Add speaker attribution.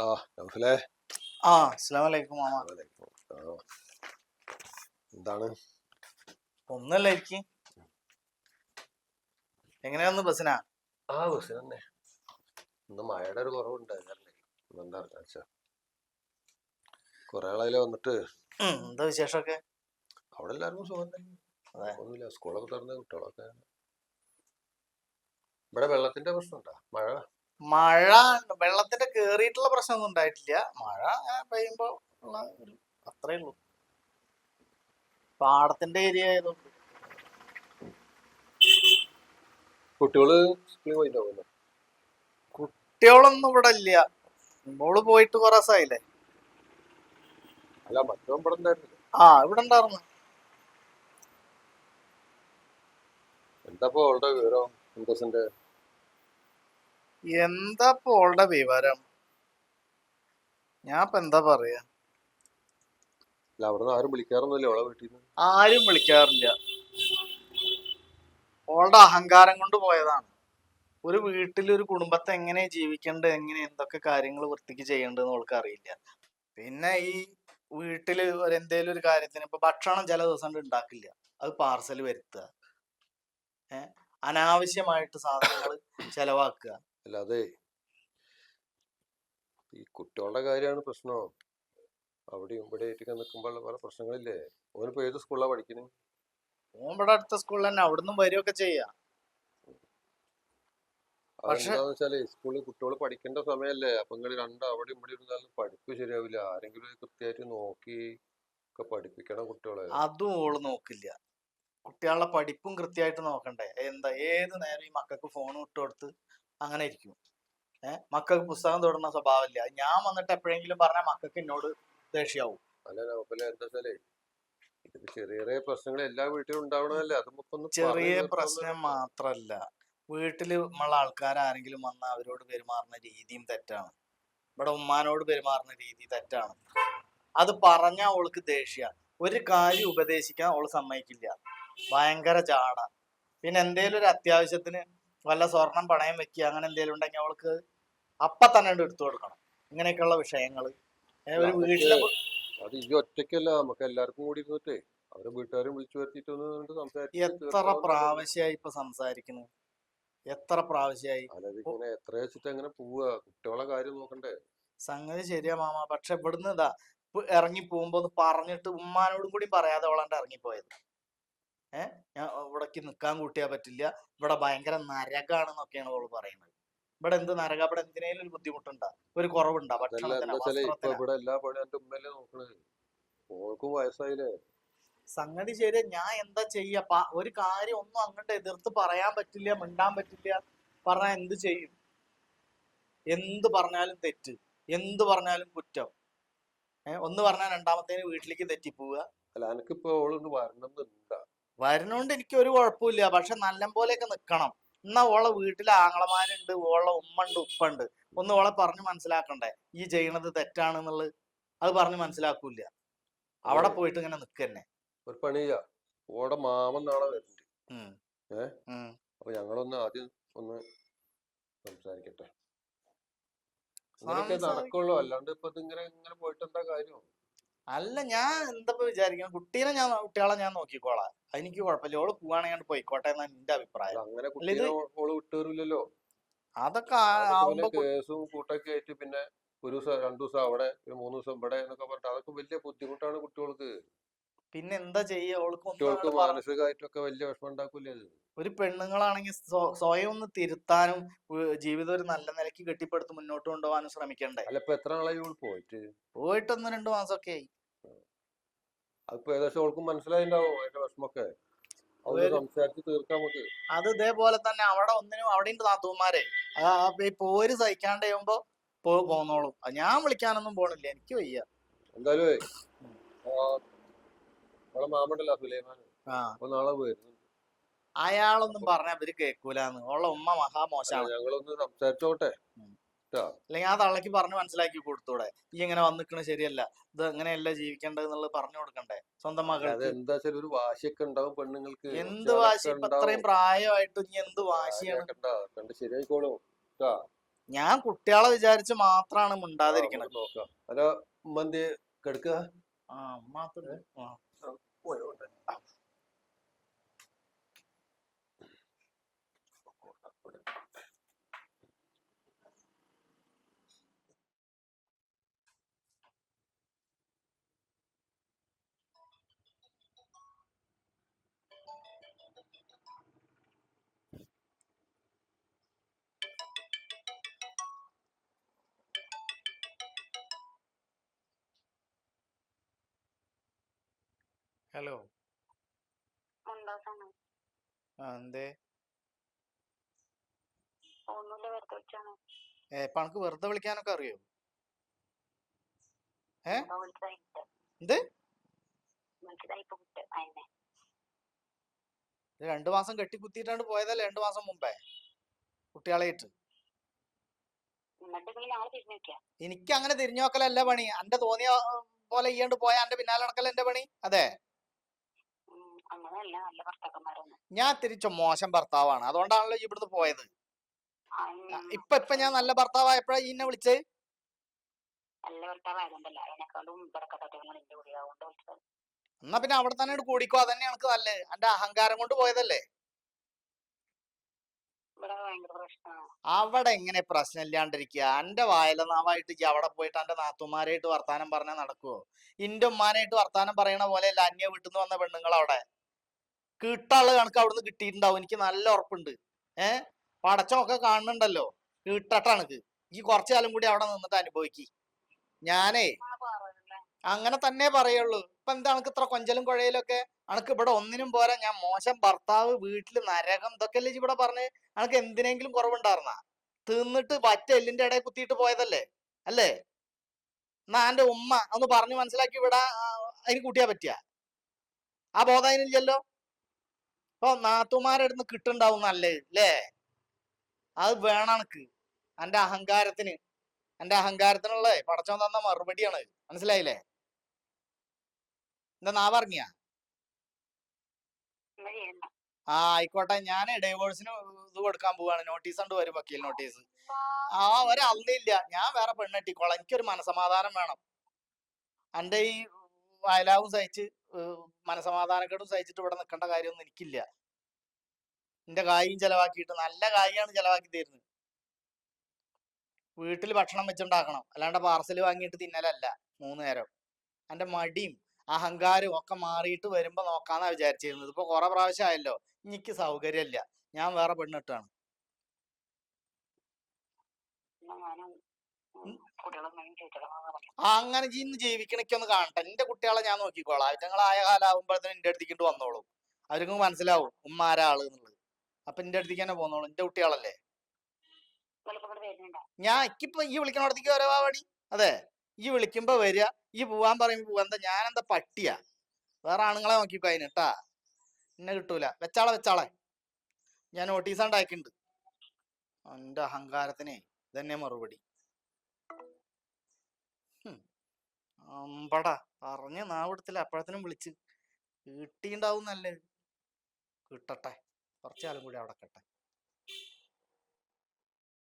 Speaker 1: ആ നൗഫലേ
Speaker 2: ആ അസ്സലാമു അലൈക്കും മാമ
Speaker 1: ആ. എന്താണ്?
Speaker 2: ഒന്നല്ല എനിക്ക് എങ്ങനെയാന്ന് ബസ്സിനാ?
Speaker 1: ആ ബസ് തന്നെ ഇന്ന് മഴയുടെ ഒരു കുറവുണ്ടായിരുന്നല്ലേ എന്താ വെച്ചാ. കുറെ ആളതിലെ വന്നിട്ട്?
Speaker 2: എന്താ വിശേഷമൊക്കെ?
Speaker 1: അവിടെ എല്ലാവർക്കും സുഖം തന്നെ. ഒന്നുമില്ല സ്കൂളൊക്കെ തുറന്ന കുട്ടികളൊക്കെ. ഇവിടെ വെള്ളത്തിന്റെ പ്രശ്നം പ്രശ്നമുണ്ടോ? മഴ?
Speaker 2: മഴ വെള്ളത്തിന്റെ കേറിയിട്ടുള്ള പ്രശ്നമൊന്നും ഉണ്ടായിട്ടില്ല. മഴ പെയ്യുമ്പോ ഉള്ള ഒരു അത്രേ ഉള്ളൂ. പാടത്തിന്റെ ഏരിയ ആയതുകൊണ്ട്.
Speaker 1: കുട്ടികൾ സ്കൂളിൽ പോയിട്ടുണ്ടാവുന്നു
Speaker 2: കുട്ടികളൊന്നും ഇവിടെ ഇല്ല. മോൾ പോയിട്ട് കുറെ ദിവസമായില്ലേ
Speaker 1: അല്ല മറ്റോ ഇവിടെ ഉണ്ടായിരുന്നില്ല.
Speaker 2: ആ ഇവിടെ ഉണ്ടായിരുന്നു.
Speaker 1: എന്താ അവളുടെ വിവരം? സന്തോഷിന്റെ
Speaker 2: എന്താ ഓളുടെ വിവരം? ഞാൻ ഇപ്പൊ എന്താ പറയാ?
Speaker 1: അവിടെ ആരും വിളിക്കാറൊന്നുമില്ല. വീട്ടിൽ
Speaker 2: ആരും വിളിക്കാറില്ല. ഓളുടെ അഹങ്കാരം കൊണ്ട് പോയതാണ്. ഒരു വീട്ടിൽ ഒരു കുടുംബത്തെ എങ്ങനെ ജീവിക്കേണ്ടത് എങ്ങനെ എന്തൊക്കെ കാര്യങ്ങൾ വൃത്തിക്ക് ചെയ്യേണ്ടതെന്ന് അവൾക്ക് അറിയില്ല. പിന്നെ ഈ വീട്ടിൽ ഒരു എന്തേലും ഒരു കാര്യത്തിന് ഇപ്പൊ ഭക്ഷണം ചില ദിവസം കൊണ്ട് ഉണ്ടാക്കില്ല. അത് പാർസൽ വരുത്തുക. ഏഹ് അനാവശ്യമായിട്ട് സാധനങ്ങൾ ചെലവാക്കുക.
Speaker 1: അല്ലാതെ ഈ കുട്ടികളുടെ കാര്യമാണ് പ്രശ്നം. അവിടെയും ഇവിടെ ആയിട്ടൊക്കെ നിൽക്കുമ്പോൾ പല പ്രശ്നങ്ങളില്ലേ? ഓനിപ്പോ ഏത് സ്കൂളിലാണ് പഠിക്കുന്നത്
Speaker 2: ഓൻ ഇവിടെ അടുത്ത സ്കൂളിൽ തന്നെ അവിടുന്ന് വരികയൊക്കെ ചെയ്യാം.
Speaker 1: അതെന്താന്ന് വെച്ചാൽ സ്കൂളിൽ കുട്ടികൾ പഠിക്കേണ്ട സമയമല്ലേ? അപ്പൊ നിങ്ങൾ രണ്ടും അവിടെ ഇവിടെ ഇരുന്നാലും പഠിപ്പ് ശരിയാവില്ല. ആരെങ്കിലും കൃത്യമായിട്ട് നോക്കി ഒക്കെ പഠിപ്പിക്കണം കുട്ടികളെ.
Speaker 2: അതും ഓൾ നോക്കില്ല. കുട്ടികളുടെ പഠിപ്പും കൃത്യമായിട്ട് നോക്കണ്ടേ. എന്താ ഏത് നേരം ഈ മക്കൾക്ക് ഫോൺ ഇട്ട് കൊടുത്ത് അങ്ങനെ ഇരിക്കും ഏഹ് മക്കൾക്ക് പുസ്തകം തൊടുന്ന സ്വഭാവമില്ല. ഞാൻ വന്നിട്ട് എപ്പോഴെങ്കിലും പറഞ്ഞ മക്കൾക്ക് എന്നോട് ദേഷ്യാവും.
Speaker 1: അല്ല നോക്കല്ലേ എന്താ വെച്ചാലേ ഇത് ചെറിയ ചെറിയ പ്രശ്നങ്ങൾ എല്ലാ വീട്ടിലും ഉണ്ടാവണമല്ലേ അത്
Speaker 2: ചെറിയ
Speaker 1: പറഞ്ഞു
Speaker 2: പ്രശ്നം. മാത്രല്ല. വീട്ടിൽ നമ്മളെ ആൾക്കാർ ആരെങ്കിലും വന്ന അവരോട് പെരുമാറുന്ന രീതിയും തെറ്റാണ്. ഇവിടെ ഉമ്മാനോട് പെരുമാറുന്ന രീതി തെറ്റാണ്. അത് പറഞ്ഞ അവൾക്ക് ദേഷ്യ. ഒരു കാര്യം ഉപദേശിക്കാൻ അവൾ സമ്മതിക്കില്ല. ഭയങ്കര ചാട പിന്നെ എന്തേലും ഒരു അത്യാവശ്യത്തിന് വല്ല സ്വർണം പണയം വെക്കുക അങ്ങനെ എന്തെങ്കിലും ഉണ്ടെങ്കിൽ അവൾക്ക് അപ്പ തന്നെ എടുത്തു കൊടുക്കണം. ഇങ്ങനെയൊക്കെയുള്ള വിഷയങ്ങൾ. ഒരു വീട്ടിലെ
Speaker 1: അത് ഈ ഒറ്റയ്ക്കല്ല നമുക്ക് എല്ലാവർക്കും കൂടി ഇരുന്നിട്ടേ അവരെ വീട്ടുകാരും വിളിച്ചു വരുത്തിട്ടൊന്ന് കണ്ട്
Speaker 2: എത്ര. പ്രാവശ്യമായി ഇപ്പൊ സംസാരിക്കുന്നു? എത്ര പ്രാവശ്യമായി?
Speaker 1: അല്ലാതെ ഇങ്ങനെ എത്ര വെച്ചിട്ട് എങ്ങനെ പോവുക കുട്ടികളെ കാര്യം നോക്കണ്ടേ?
Speaker 2: സംഗതി ശരിയാ മാമ. പക്ഷെ ഇവിടുന്ന് ഇതാ ഇറങ്ങി പോകുമ്പോ ഒന്ന് പറഞ്ഞിട്ട് ഉമ്മാനോടും കൂടി പറയാതെ അവളാണ്ട് ഇറങ്ങിപ്പോയത്. ഏ? ഞാൻ ഇവിടേക്ക് നിൽക്കാൻ കൂട്ടിയാ പറ്റില്ല. ഇവിടെ ഭയങ്കര നരകാണെന്നൊക്കെയാണ് അവൾ പറയുന്നത്. ഇവിടെ എന്ത് നരക? ഇവിടെ എന്തിനേലും ഒരു ബുദ്ധിമുട്ടുണ്ടാ? ഒരു കുറവുണ്ടാ?
Speaker 1: ഇവിടെ എല്ലാ പണിയും എന്റെ ഉമ്മയല്ലേ നോക്കണത് ഓൾക്കും വയസ്സായില്ലേ?
Speaker 2: സംഗതി ശരി ഞാൻ എന്താ ചെയ്യപ്പ ഒരു കാര്യം ഒന്നും അങ്ങോട്ട് എതിർത്ത് പറയാൻ പറ്റില്ല മിണ്ടാൻ പറ്റില്ല. പറഞ്ഞാൽ എന്ത് ചെയ്യും? എന്ത് പറഞ്ഞാലും തെറ്റ്. എന്ത് പറഞ്ഞാലും കുറ്റം. ഏഹ് ഒന്ന് പറഞ്ഞാൽ രണ്ടാമത്തേന് വീട്ടിലേക്ക് തെറ്റിപ്പോവുക.
Speaker 1: അല്ല എനിക്കിപ്പോ ഓളൊന്ന് വരണമെന്നുണ്ടാ?
Speaker 2: വരുന്നോണ്ട് എനിക്ക് ഒരു കുഴപ്പമില്ല പക്ഷെ നല്ല പോലെയൊക്കെ നിക്കണം. എന്നാ ഓളെ വീട്ടിലെ ആങ്ങളമാരുണ്ട് ഓളെ ഉമ്മണ്ട് ഉണ്ട് ഉപ്പ ഉണ്ട് ഒന്ന് ഓളെ പറഞ്ഞു മനസ്സിലാക്കണ്ടേ? ഈ ചെയ്യണത് തെറ്റാണെന്നുള്ളത് അത് പറഞ്ഞു മനസ്സിലാക്കൂല അവിടെ പോയിട്ട് ഇങ്ങനെ നിക്കന്നെ.
Speaker 1: ഒരു പണി ഓടെ മാമൻ നാളെ വരുന്നുണ്ട് ഏ? അപ്പൊ ഞങ്ങളൊന്ന് ആദ്യം ഒന്ന് സംസാരിക്കട്ടെ. നടക്കുള്ളൂ. അല്ലാണ്ട് ഇപ്പൊ ഇങ്ങനെ ഇങ്ങനെ പോയിട്ട് എന്താ കാര്യം?
Speaker 2: അല്ല ഞാൻ എന്തപ്പോ വിചാരിക്കണം കുട്ടീനെ ഞാൻ കുട്ടികളെ ഞാൻ നോക്കിക്കോളാം. എനിക്ക് കുഴപ്പമില്ല. ഓൾ പോവാണെങ്കിൽ പോയിക്കോട്ടെ എന്നാണ് എന്റെ അഭിപ്രായം.
Speaker 1: അങ്ങനെ ഓൾ വിട്ടുതരില്ലല്ലോ
Speaker 2: അതൊക്കെ
Speaker 1: കേസും കൂട്ടൊക്കെ ആയിട്ട് പിന്നെ ഒരു ദിവസം രണ്ടു ദിവസം അവിടെ ഒരു മൂന്ന് ദിവസം ഇവിടെ എന്നൊക്കെ പറഞ്ഞിട്ട് അതൊക്കെ വലിയ ബുദ്ധിമുട്ടാണ് കുട്ടികൾക്ക്.
Speaker 2: പിന്നെ എന്താ ചെയ്യും? ഓൾക്ക്
Speaker 1: മാനസികമായിട്ടൊക്കെ വലിയ വിഷമം ഉണ്ടാക്കൂലേ
Speaker 2: ഒരു പെണ്ണുങ്ങളാണെങ്കിൽ സ്വയം ഒന്ന് തിരുത്താനും ജീവിതം ഒരു നല്ല നിലയ്ക്ക് കെട്ടിപ്പടുത്ത് മുന്നോട്ട് കൊണ്ടുപോകാനും ശ്രമിക്കണ്ടേ?
Speaker 1: അല്ല ഇപ്പൊ എത്ര നാളായി പോയിട്ട്
Speaker 2: പോയിട്ട്? ഒന്ന് രണ്ടു മാസമൊക്കെ ആയി
Speaker 1: അതിപ്പോ ഏകദേശം ഓൾക്കും മനസ്സിലായിണ്ടാവും അതിന്റെ വിഷമൊക്കെ. അതൊന്ന് തീർക്കാം നമുക്ക്.
Speaker 2: അത് ഇതേപോലെ തന്നെ അവിടെ ഒന്നിനും അവിടെ ഉണ്ട് നാത്തൂമാരെ പോര് സഹിക്കാണ്ട് ചെയ്യുമ്പോ പോ പോന്നോളും. ഞാൻ വിളിക്കാനൊന്നും പോണില്ല. എനിക്ക് വയ്യ.
Speaker 1: എന്തായാലും നമ്മളെ മാമണ്ടല്ലോ സുലൈമാൻ
Speaker 2: ആ.
Speaker 1: അപ്പൊ നാളെ വരുന്നുണ്ട്.
Speaker 2: അയാളൊന്നും പറഞ്ഞ അവർ കേക്കൂലെന്ന്. ഉള്ള ഉമ്മ മഹാമോശാണ്
Speaker 1: ഞങ്ങളൊന്ന് സംസാരിച്ചോട്ടെ? ട്ടോ.
Speaker 2: അല്ലെങ്കിൽ ആ തള്ളക്ക് പറഞ്ഞ് മനസ്സിലാക്കി കൊടുത്തൂടെ? ഈ ഇങ്ങനെ വന്നിക്കണ ശരിയല്ല. ഇത് എങ്ങനെയല്ല ജീവിക്കേണ്ടത് എന്നുള്ളത് പറഞ്ഞു കൊടുക്കണ്ടേ? സ്വന്തം മകൾ
Speaker 1: എന്താ ഒരു വാശിയൊക്കെ ഉണ്ടാവും പെണ്ണുങ്ങൾക്ക്.
Speaker 2: എന്ത് വാശി?
Speaker 1: അത്രയും
Speaker 2: ഇപ്പൊ ഇത്രയും പ്രായമായിട്ട് ഇനി എന്ത് വാശിയാണ്?
Speaker 1: വാശിയൊക്കെ ഉണ്ടാവും. കണ്ട് ശരിയായിക്കോളും. ട്ടാ.
Speaker 2: ഞാൻ കുട്ടികളെ വിചാരിച്ച് മാത്രാണ് മിണ്ടാതിരിക്കണത്.
Speaker 1: നമുക്ക് നോക്കാം. അല്ല ഉമ്മന്തി കിടക്കുക
Speaker 2: ആ മാത്രം ആ
Speaker 1: പോയോട്ടെ
Speaker 2: ഹലോ ആ എന്തേ? ഏ ഇപ്പൊ അനക്ക് വെറുതെ വിളിക്കാനൊക്കെ അറിയോ? ഏ? എന്ത് രണ്ടു മാസം കെട്ടി കുത്തിയിട്ടാണ് പോയതല്ലേ രണ്ടു മാസം മുമ്പേ? കുട്ടികളായിട്ട്. എനിക്ക് അങ്ങനെ തിരിഞ്ഞു നോക്കലല്ല പണി. അന്റെ തോന്നിയ പോലെ ചെയ്യാണ്ട് പോയ അന്റെ പിന്നാലെ നടക്കല എന്റെ പണി? അതെ.
Speaker 3: അങ്ങനെയല്ല നല്ല ഭർത്താക്കന്മാരൊന്നും
Speaker 2: ഞാൻ തിരിച്ചു മോശം ഭർത്താവാണ്. അതുകൊണ്ടാണല്ലോ ഇവിടുന്ന് പോയത്. ഇപ്പൊ ഇപ്പൊ ഞാൻ നല്ല ഭർത്താവായപ്പോഴാ ഇന്നെ വിളിച്ച്?
Speaker 3: നല്ല ഭർത്താവായതുകൊണ്ടല്ല. അതിനേക്കാളും ഇടക്കത്തങ്ങൾ എന്റെ കൂടി അതുകൊണ്ട് വിളിച്ചത്.
Speaker 2: എന്നാ പിന്നെ അവിടെ തന്നെ കൂടിക്കോ. അതന്നെ എനിക്ക് നല്ലത് എന്റെ അഹങ്കാരം കൊണ്ട് പോയതല്ലേ? അവിടെ എങ്ങനെ പ്രശ്നം ഇല്ലാണ്ടിരിക്കുക എന്റെ വായല നാവായിട്ട് അവിടെ പോയിട്ട് എന്റെ നാത്തുമാരായിട്ട് വർത്താനം പറഞ്ഞാൽ നടക്കുവോ? ഇന്റെ ഉമ്മാനായിട്ട് വർത്താനം പറയണ പോലെ അല്ല അന്യ വീട്ടിൽ നിന്ന് വന്ന പെണ്ണുങ്ങൾ അവിടെ കിട്ടാൾ കണക്ക് അവിടുന്ന് കിട്ടിയിട്ടുണ്ടാവും. എനിക്ക് നല്ല ഉറപ്പുണ്ട്. ഏഹ് പടച്ചമൊക്കെ കാണുന്നുണ്ടല്ലോ. കീട്ടട്ട കണക്ക്. ഈ കുറച്ചു കാലം കൂടി അവിടെ നിന്നിട്ട് അനുഭവിക്കി. ഞാനേ അങ്ങനെ തന്നെ പറയുള്ളൂ. ഇപ്പൊ എന്താ അനക്ക് ഇത്ര കൊഞ്ചലും കുഴയിലും ഒക്കെ? അനക്ക് ഇവിടെ ഒന്നിനും പോരാ. ഞാൻ മോശം ഭർത്താവ് വീട്ടിൽ നരകം ഇതൊക്കെ അല്ലേ ഇവിടെ പറഞ്ഞ്? അനക്ക് എന്തിനെങ്കിലും കുറവുണ്ടായിരുന്ന തിന്നിട്ട് പറ്റ എല്ലിന്റെ ഇടയിൽ കുത്തിയിട്ട് പോയതല്ലേ? അല്ലേ? എന്നാ എന്റെ ഉമ്മ ഒന്ന് പറഞ്ഞു മനസ്സിലാക്കി ഇവിടെ അതിന് കൂട്ടിയാ പറ്റിയ? ആ ബോധം അതിനില്ലല്ലോ? ഇപ്പൊ നാത്തുമാരടുന്ന് കിട്ടുണ്ടാവും നല്ലത് അല്ലേ അത് വേണം എനിക്ക് എന്റെ അഹങ്കാരത്തിന്. എന്റെ അഹങ്കാരത്തിനുള്ള പടച്ചോൻ തന്ന മറുപടിയാണ്. മനസ്സിലായില്ലേ? എന്താ നാ പറഞ്ഞ ആ ആയിക്കോട്ടെ. ഞാൻ ഡൈവോഴ്സിന് ഇത് കൊടുക്കാൻ പോവാണ്. നോട്ടീസ് ഉണ്ട് വരും വക്കീൽ നോട്ടീസ്. ആ ഒരു അന്നില്ല ഞാൻ വേറെ പെണ്ണെട്ടിക്കോളാം എനിക്കൊരു മനസമാധാനം വേണം. എന്റെ ഈ വയലാവും സഹിച്ച് മനസമാധാനക്കേടും സഹിച്ചിട്ട് ഇവിടെ നിൽക്കേണ്ട കാര്യമൊന്നും എനിക്കില്ല. എന്റെ കായും ചെലവാക്കിയിട്ട് നല്ല കായാണ് ചെലവാക്കി തരുന്നത് വീട്ടിൽ ഭക്ഷണം വെച്ചുണ്ടാക്കണം. അല്ലാണ്ട് പാർസൽ വാങ്ങിയിട്ട് തിന്നലല്ല. മൂന്ന് നേരം. എന്റെ മടിയും അഹങ്കാരവും ഒക്കെ മാറിയിട്ട് വരുമ്പോ നോക്കാന്നാ വിചാരിച്ചിരുന്നത്. ഇപ്പൊ കുറെ പ്രാവശ്യം ആയല്ലോ എനിക്ക് സൗകര്യമില്ല ഞാൻ വേറെ പെണ്ണിട്ടാണ് അങ്ങനെ ഇന്ന് ജീവിക്കണൊക്കെ കാണട്ടെ. എന്റെ കുട്ടികളെ ഞാൻ നോക്കിക്കോളാം. അവറ്റങ്ങളായ കാലാവുമ്പോഴത്തേനും എന്റെ അടുത്തേക്ക് വന്നോളൂ. അവർക്ക് മനസ്സിലാവും ഉമ്മ ആരാ ആൾ എന്നുള്ളത്. അപ്പൊ എന്റെ അടുത്തേക്ക് തന്നെ പോന്നോളൂ. എന്റെ കുട്ടികളല്ലേ? ഞാൻ എനിക്കിപ്പോ ഈ വിളിക്കണോടത്തേക്ക് വരവാ വടി. അതെ. ഈ വിളിക്കുമ്പോ വരിക ഈ പോവാൻ പറയുമ്പോ പോവാ. എന്താ ഞാനെന്താ പട്ടിയാ? വേറെ ആണുങ്ങളെ നോക്കിക്കോ അതിന് കേട്ടാ എന്നെ കിട്ടൂല. വെച്ചാളെ വെച്ചാളെ. ഞാൻ നോട്ടീസ് ഉണ്ടാക്കിണ്ട് എന്റെ അഹങ്കാരത്തിനെ. ഇതന്നെ മറുപടി. അമ്പടാ പറഞ്ഞ നാവിടത്തില്ല. അപ്പോഴത്തേനും വിളിച്ച്. കിട്ടിണ്ടാവും നല്ലത് കിട്ടട്ടെ. കുറച്ചാലും കൂടി അവിടെ കട്ടെ